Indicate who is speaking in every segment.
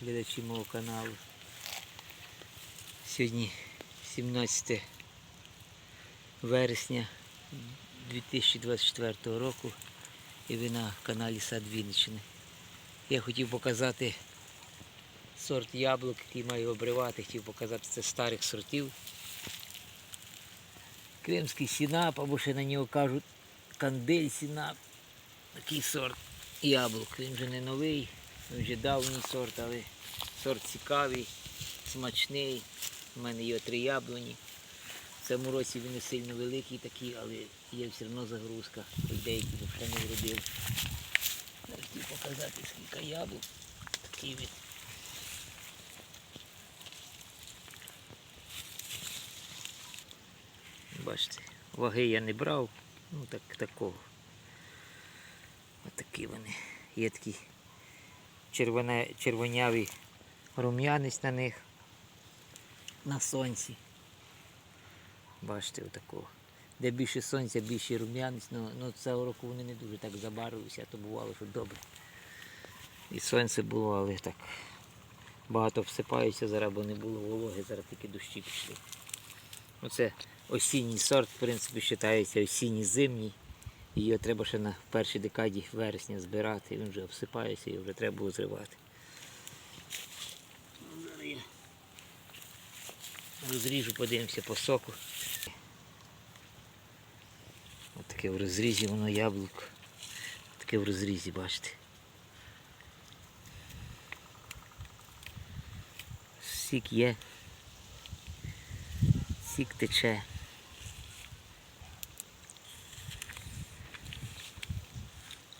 Speaker 1: глядачі мого каналу. Сьогодні 17 вересня 2024 року і ви на каналі Сад Вінниччини. Я хотів показати сорт яблук, який маю обривати, хотів показати це старих сортів. Кримський сінап, або ще на нього кажуть кандель сінап. Такий сорт яблук. Він вже не новий, вже давній сорт, але сорт цікавий, смачний. У мене є три яблуні. В цьому році він не сильно великий такий, але є все одно загрузка. Хоч деякі ще не. Я хотів показати скільки яблук. Такий він. Бачите, ваги я не брав, ну так такого. Отакі вони. Є такий червоне, червонявий рум'янець на них на сонці. Бачите, отакого. Де більше сонця, більше рум'янець, ну, ну цього року вони не дуже так забарвилися, а то бувало, що добре. І сонце було, але так. Багато всипаються зараз, бо не було вологи, зараз тільки дощі пішли. Оце осінній сорт, в принципі, вважається осінній зимній. Його треба ще на першій декаді вересня збирати, він вже обсипається і вже треба було зривати. Розріжу, подивимося по соку. Ось таке в розрізі воно яблуко. Таке в розрізі, бачите. Сік є. Сік тече.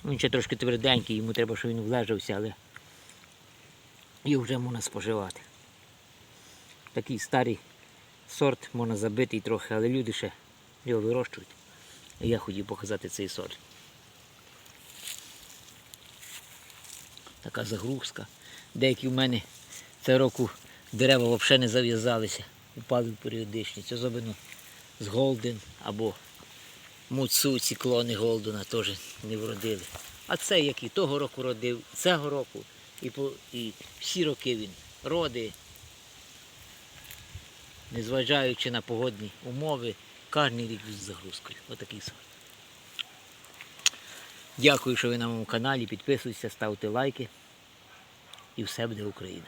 Speaker 1: Він ще трошки тверденький, йому треба, щоб він влежався, але його вже можна споживати. Такий старий сорт, можна забитий трохи, але люди ще його вирощують. Я хотів показати цей сорт. Така загрузка. Деякі в мене цього року дерева взагалі не зав'язалися, упали в періодичність, особливо з Голден або Муцу, ці клони Голдена теж не вродили. А це як і того року родив, цього року, і, по, і всі роки він роди, незважаючи на погодні умови, кожен рік з загрузкою. Отакий сорт. Дякую, що ви на моєму каналі. Підписуйтесь, ставте лайки. І все буде Україна.